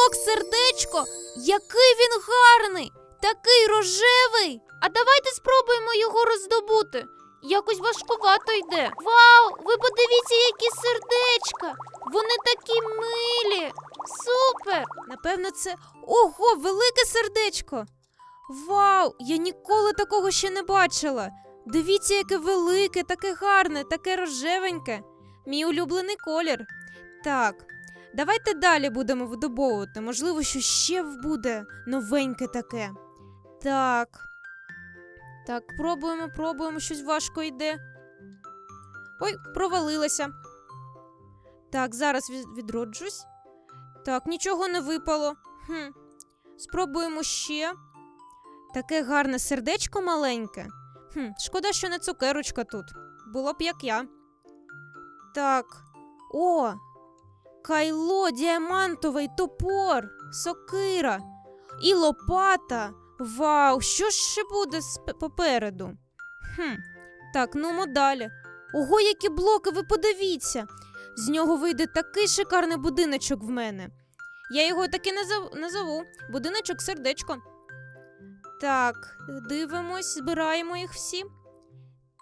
блок сердечко. Який він гарний! Такий рожевий. А давайте спробуємо його роздобути. Якось важкувато йде. Вау! Ви подивіться, які сердечка! Вони такі милі! Супер! Напевно, це. Ого, велике сердечко! Вау! Я ніколи такого ще не бачила. Дивіться, яке велике, таке гарне, таке рожевеньке. Мій улюблений колір. Так, давайте далі будемо видобовувати. Можливо, що ще буде новеньке таке. Так. Так, пробуємо, пробуємо, щось важко йде. Ой, провалилася. Так, зараз відроджусь. Так, нічого не випало. Хм. Спробуємо ще. Таке гарне сердечко маленьке. Хм, шкода, що не цукерочка тут. Було б як я. Так. О! Кайло, діамантовий топор, сокира і лопата. Вау, що ж ще буде попереду? Хм. Так, нумо далі. Ого, які блоки, ви подивіться. З нього вийде такий шикарний будиночок в мене. Я його так і назов... назову. Будиночок сердечко. Так, дивимось, збираємо їх всі.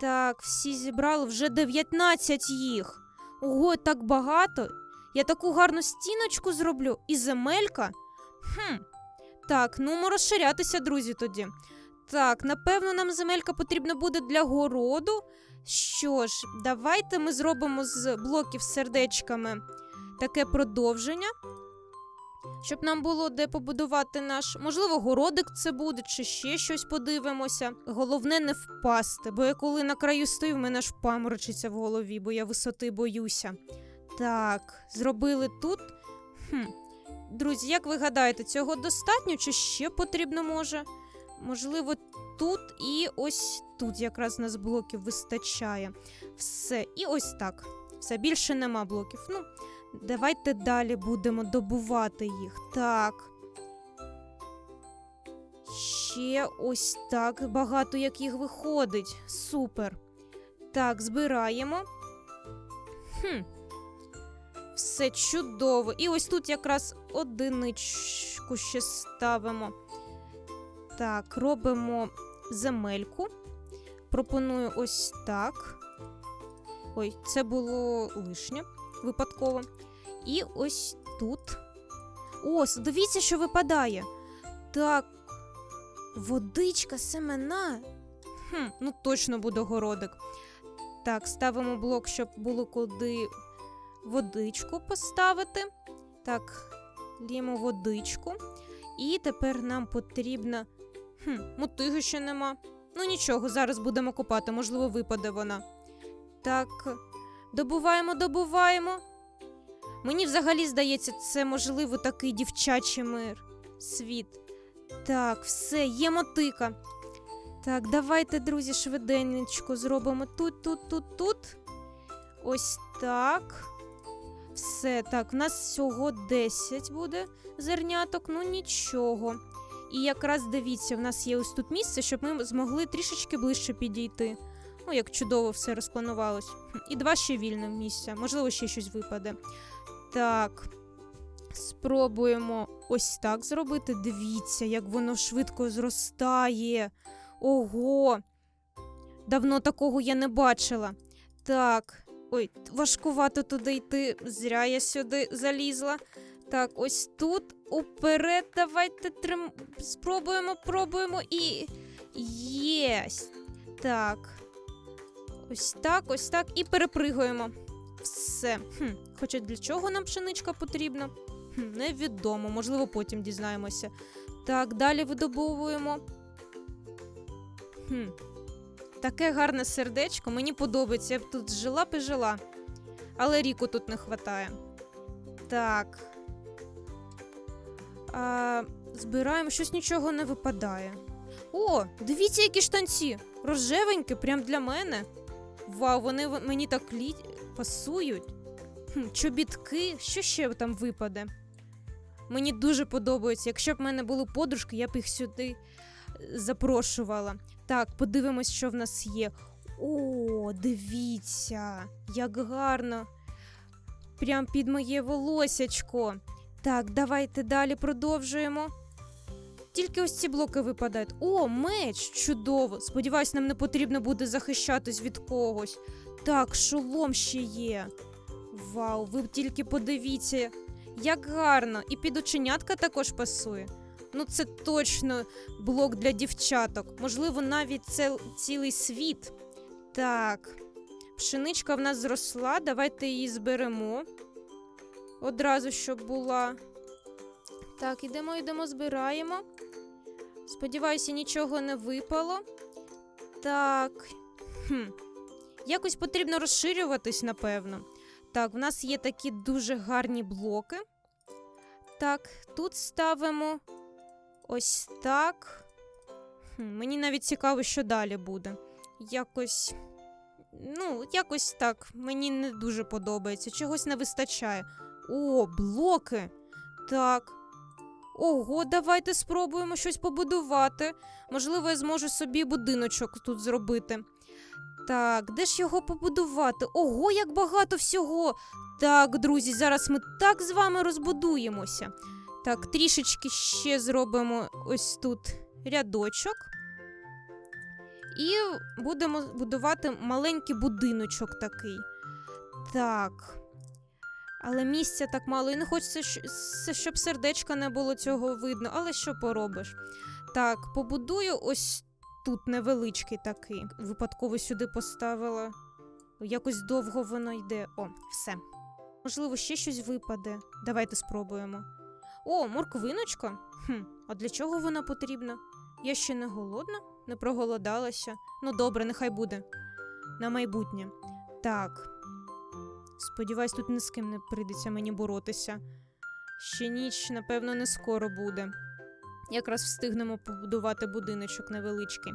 Так, всі зібрали вже 19 їх. Ого, так багато. Я таку гарну стіночку зроблю і земелька. Хм. Так, ну розширятися, друзі, тоді. Так, напевно, нам земелька потрібна буде для городу. Що ж, давайте ми зробимо з блоків з сердечками таке продовження. Щоб нам було де побудувати наш, можливо, городик це буде, чи ще щось подивимося. Головне не впасти, бо я коли на краю стою, в мене аж паморочиться в голові, бо я висоти боюся. Так, зробили тут. Хм. Друзі, як ви гадаєте, цього достатньо чи ще потрібно може? Можливо, тут і ось тут якраз нас блоків вистачає. Все, і ось так. Все, більше нема блоків. Ну, давайте далі будемо добувати їх. Так. Ще ось так багато як їх виходить. Супер. Так, збираємо. Хм. Все чудово. І ось тут якраз одиничку ще ставимо. Так, робимо земельку. Пропоную ось так. Ой, це було лишнє випадково. І ось тут. О, дивіться, що випадає. Так. Водичка, семена. Хм, ну точно буде городик. Так, ставимо блок, щоб було куди водичку поставити. Так, ліємо водичку. І тепер нам потрібна. Хм, мотиги ще нема. Ну нічого, зараз будемо копати, можливо, випаде вона. Так, добуваємо, добуваємо. Мені взагалі здається, це можливо такий дівчачий мир. Світ. Так, все, є мотика. Так, давайте, друзі, швиденечко зробимо тут, тут, тут, тут. Ось так. Все, так, в нас всього 10 буде зерняток, ну нічого. І якраз дивіться, в нас є ось тут місце, щоб ми змогли трішечки ближче підійти. О, як чудово все розпланувалось. І два ще вільних місця. Можливо, ще щось випаде. Так. Спробуємо ось так зробити. Дивіться, як воно швидко зростає. Ого. Давно такого я не бачила. Так. Ой, важкувато туди йти. Зря я сюди залізла. Так, ось тут уперед. Давайте трим... спробуємо, пробуємо і. Єсть. Так. Ось так, ось так. І перепригуємо. Все. Хм. Хоча для чого нам пшеничка потрібна? Хм, невідомо, можливо, потім дізнаємося. Так, далі видобовуємо. Хм. Таке гарне сердечко, мені подобається. Я б тут жила б і жила. Але ріку тут не вистачає. Так. А, збираємо, щось нічого не випадає. О, дивіться, які штанці! Рожевенькі, прям для мене. Вау, вони мені так лі... пасують. Хм, чобітки, що ще там випаде? Мені дуже подобається. Якщо б в мене були подружки, я б їх сюди е, запрошувала. Так, подивимось, що в нас є. О, дивіться, як гарно. Прям під моє волосячко. Так, давайте далі продовжуємо. Тільки ось ці блоки випадають. О, меч! Чудово! Сподіваюсь, нам не потрібно буде захищатись від когось. Так, шолом ще є. Вау, ви тільки подивіться, як гарно! І під оченятка також пасує. Ну, це точно блок для дівчаток. Можливо, навіть це цілий світ. Так, пшеничка в нас зросла, давайте її зберемо. Одразу, щоб була. Так, ідемо, йдемо, збираємо. Сподіваюся, нічого не випало. Так. Хм. Якось потрібно розширюватись, напевно. Так, в нас є такі дуже гарні блоки. Так, тут ставимо ось так. Мені навіть цікаво, що далі буде. Якось. Ну, якось так. Мені не дуже подобається. Чогось не вистачає. О, блоки. Так. Ого, давайте спробуємо щось побудувати. Можливо, я зможу собі будиночок тут зробити. Так, де ж його побудувати? Ого, як багато всього. Так, друзі, зараз ми так з вами розбудуємося. Так, трішечки ще зробимо ось тут рядочок. І будемо будувати маленький будиночок такий. Так. Але місця так мало, і не хочеться, щоб сердечка не було цього видно, але що поробиш? Так, побудую ось тут невеличкий такий. Випадково сюди поставила. Якось довго воно йде. О, все. Можливо, ще щось випаде. Давайте спробуємо. О, морквиночка. Хм, а для чого вона потрібна? Я ще не голодна, не проголодалася. Ну добре, нехай буде. На майбутнє. Так. Сподіваюсь, тут ні з ким не прийдеться мені боротися. Ще ніч, напевно, не скоро буде. Якраз встигнемо побудувати будиночок невеличкий.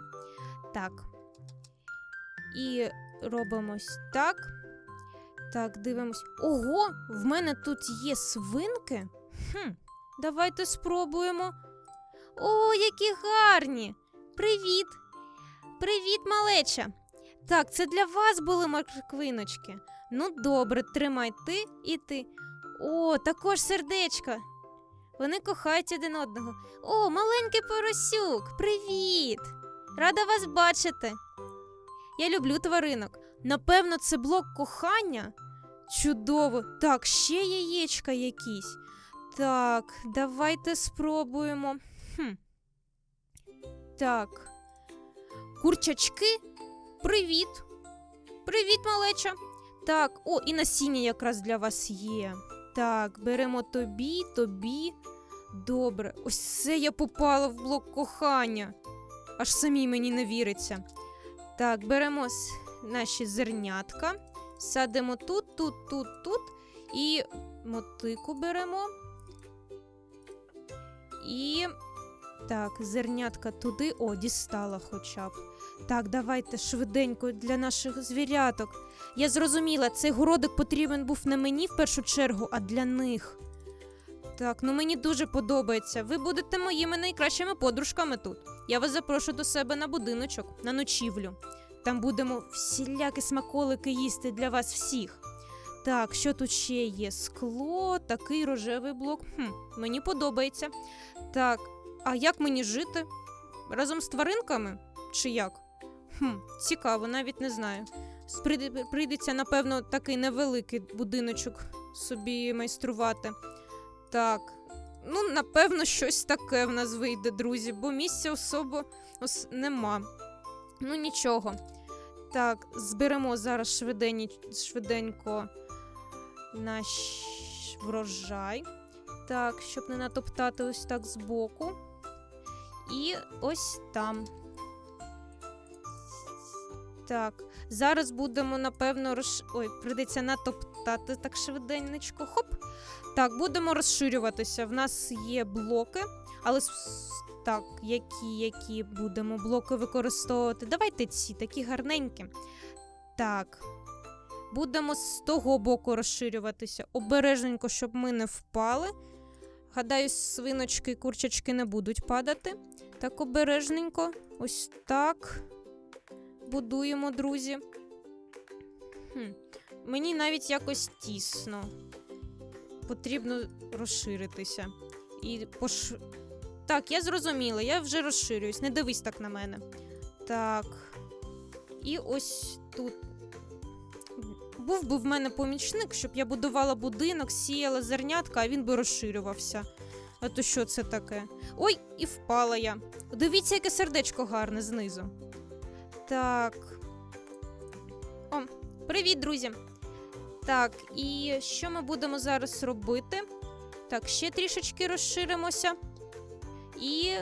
Так. І робимо ось так. Так, дивимось. Ого, в мене тут є свинки. Хм, давайте спробуємо. О, які гарні! Привіт! Привіт, малеча! Так, це для вас були морквиночки. Ну, добре, тримай ти і ти. О, також сердечка. Вони кохають один одного. О, маленький поросюк, привіт! Рада вас бачити. Я люблю тваринок. Напевно, це блок кохання. Чудово. Так, ще яєчка якісь. Так, давайте спробуємо. Хм. Так. Курчачки. Привіт. Привіт, малеча. Так, о, і насіння якраз для вас є. Так, беремо тобі, тобі. Добре, ось це я попала в блок кохання. Аж самій мені не віриться. Так, беремо наші зернятка, садимо тут, тут, тут, тут. І мотику беремо. І так, зернятка туди. О, дістала хоча б. Так, давайте швиденько для наших звіряток. Я зрозуміла, цей городик потрібен був не мені в першу чергу, а для них. Так, ну мені дуже подобається. Ви будете моїми найкращими подружками тут. Я вас запрошу до себе на будиночок, на ночівлю. Там будемо всілякі смаколики їсти для вас всіх. Так, що тут ще є? Скло, такий рожевий блок. Хм, мені подобається. Так, а як мені жити? Разом з тваринками? Чи як? Хм, цікаво, навіть не знаю. Прийдеться, напевно, такий невеликий будиночок собі майструвати. Так, ну, напевно, щось таке в нас вийде, друзі, бо місця особо ос- нема. Ну, нічого. Так, зберемо зараз швиденько наш врожай. Так, щоб не натоптати ось так збоку. І ось там. Так, зараз будемо, напевно, роз... Ой, прийдеться натоптати так швиденечко. Хоп. Так, будемо розширюватися. В нас є блоки, але так, які, які будемо блоки використовувати. Давайте ці такі гарненькі. Так. Будемо з того боку розширюватися. Обережненько, щоб ми не впали. Гадаю, свиночки і курчачки не будуть падати. Так, обережненько. Ось так. Будуємо, друзі. Хм. Мені навіть якось тісно. потрібно розширитися. І пош... Так, я зрозуміла, я вже розширююсь. Не дивись так на мене. Так. І ось тут. Був би в мене помічник, щоб я будувала будинок, сіяла зернятка, а він би розширювався. А то що це таке? Ой, і впала я. Дивіться, яке сердечко гарне знизу. Так. О, привіт, друзі. Так, і що ми будемо зараз робити? Так, ще трішечки розширимося. І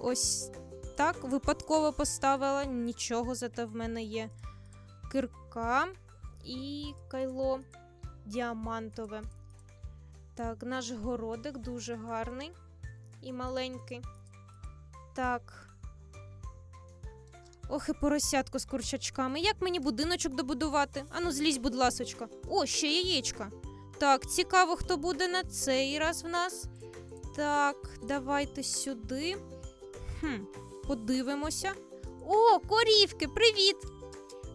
ось так, випадково поставила. Нічого, зате в мене є кирка і кайло діамантове. Так, наш городик дуже гарний і маленький. Так. Ох, і поросятко з курчачками. Як мені будиночок добудувати? Ану, злізь, будь ласочка. О, ще яєчка. Так, цікаво, хто буде на цей раз в нас. Так, давайте сюди. Хм, подивимося. О, корівки, привіт!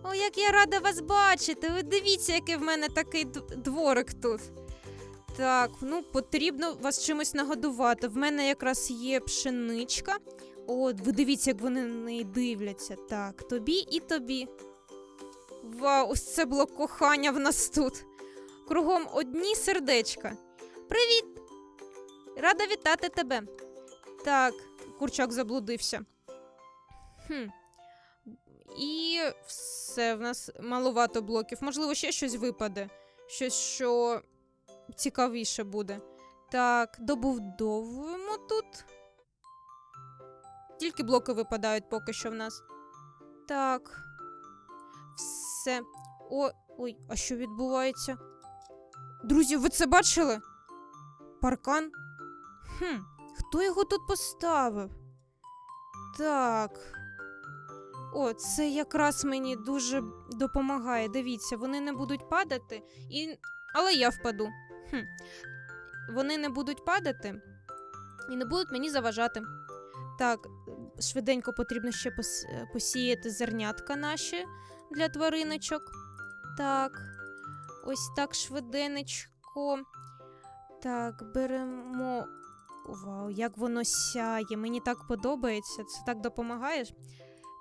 О, як я рада вас бачити. Ви дивіться, який в мене такий дворик тут. Так, ну потрібно вас чимось нагодувати. В мене якраз є пшеничка. О, ви дивіться, як вони на неї дивляться. Так, тобі і тобі. Вау, ось це було кохання в нас тут. Кругом одні сердечка. Привіт! Рада вітати тебе. Так, курчак заблудився. Хм. І все, в нас маловато блоків. Можливо, ще щось випаде. Щось, що цікавіше буде. Так, добудовуємо тут. Тільки блоки випадають поки що в нас. Так. Все. О, ой, а що відбувається? Друзі, ви це бачили? Паркан? Хм, хто його тут поставив? Так. О, це якраз мені дуже допомагає. Дивіться, вони не будуть падати, і... але я впаду. Хм. Вони не будуть падати і не будуть мені заважати. Так, швиденько потрібно ще пос... посіяти зернятка наші для твариночок. Так, ось так швиденечко. Так, беремо. Вау, як воно сяє. Мені так подобається. Це так допомагає.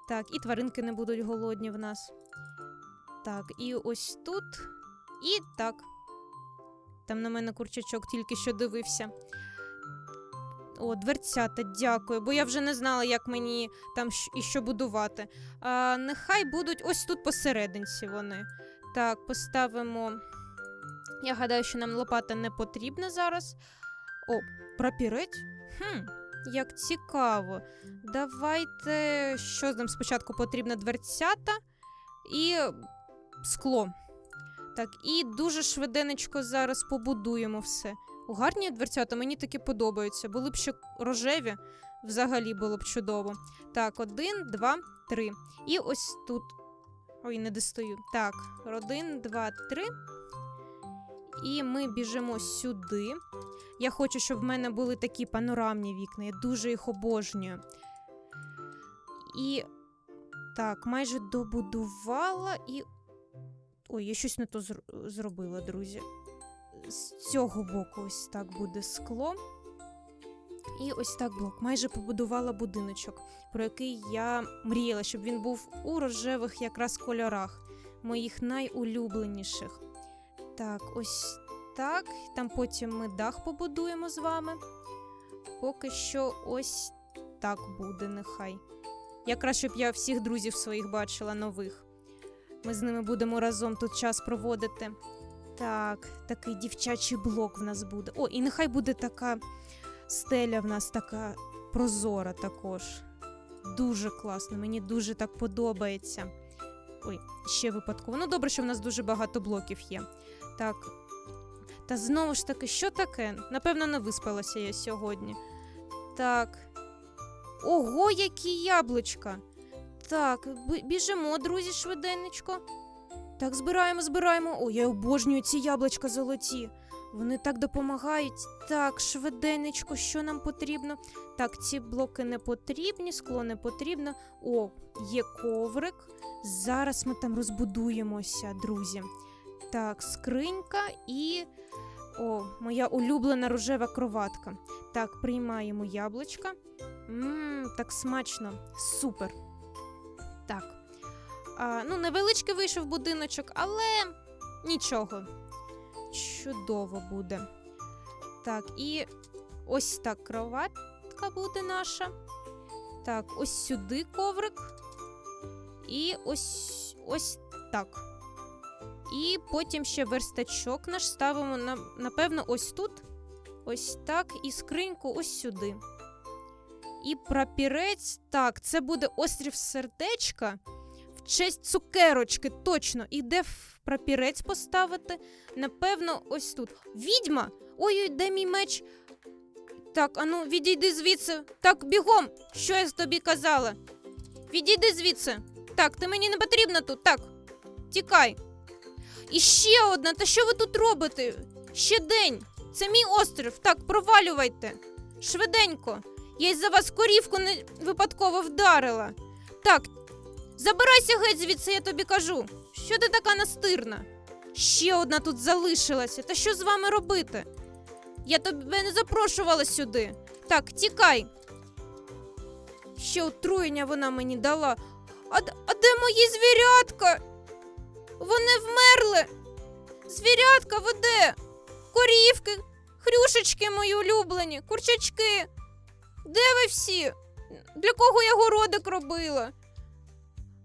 Так, і тваринки не будуть голодні в нас. Так, і ось тут. І так. Там на мене курчачок тільки що дивився. О, дверцята, дякую, бо я вже не знала, як мені там і що будувати. А, нехай будуть ось тут посерединці вони. Так, поставимо. Я гадаю, що нам лопата не потрібна зараз. О, прапірець? Хм, як цікаво. Давайте. Що нам спочатку потрібно дверцята і скло. Так, і дуже швиденечко зараз побудуємо все. Гарні дверцята, мені такі подобаються. Були б ще рожеві, взагалі було б чудово. Так, один, два, три. І ось тут. Ой, не достаю. Так, один, два, три. І ми біжимо сюди. Я хочу, щоб в мене були такі панорамні вікна. Я дуже їх обожнюю. І так, майже добудувала і. Ой, я щось не то зр- зробила, друзі. З цього боку ось так буде скло. І ось так блок. Майже побудувала будиночок, про який я мріяла, щоб він був у рожевих якраз кольорах, моїх найулюбленіших. Так, ось так. Там потім ми дах побудуємо з вами. Поки що ось так буде, нехай. Якраз щоб я всіх друзів своїх бачила нових. Ми з ними будемо разом тут час проводити. Так, такий дівчачий блок в нас буде. О, і нехай буде така стеля в нас така прозора також. Дуже класно, мені дуже так подобається. Ой, ще випадково. Ну, добре, що в нас дуже багато блоків є. Так. Та знову ж таки, що таке? Напевно, не виспалася я сьогодні. Так. Ого, які яблучка! Так, біжимо, друзі, швиденечко. Так, збираємо, збираємо. О, я обожнюю ці яблучка золоті. Вони так допомагають. Так, швиденечко, що нам потрібно? Так, ці блоки не потрібні, скло не потрібно. О, є коврик. Зараз ми там розбудуємося, друзі. Так, скринька і О, моя улюблена рожева кроватка. Так, приймаємо яблучка. Мм, так смачно. Супер. Так. А, ну, невеличкий вийшов будиночок, але нічого. Чудово буде. Так, і ось так кроватка буде наша. Так, ось сюди коврик. І ось ось так. І потім ще верстачок наш ставимо, на, напевно, ось тут. Ось так. І скриньку ось сюди. І прапірець. Так, це буде острів сердечка. В честь цукерочки, точно. І де прапірець поставити? Напевно, ось тут. Відьма! Ой-ой, де мій меч? Так, ану, відійди звідси. Так, бігом! Що я тобі казала? Відійди звідси. Так, ти мені не потрібна тут. Так. Тікай. І ще одна, та що ви тут робите? Ще день. Це мій острів. Так, провалювайте. Швиденько. Я із-за вас корівку не випадково вдарила. Так, забирайся геть звідси, я тобі кажу. Що ти така настирна? Ще одна тут залишилася. Та що з вами робити? Я тебе не запрошувала сюди. Так, тікай. Ще отруєння вона мені дала. А, а де мої звірятка? Вони вмерли. Звірятка, веде. Корівки, хрюшечки мої улюблені, курчачки. Де ви всі? Для кого я городик робила?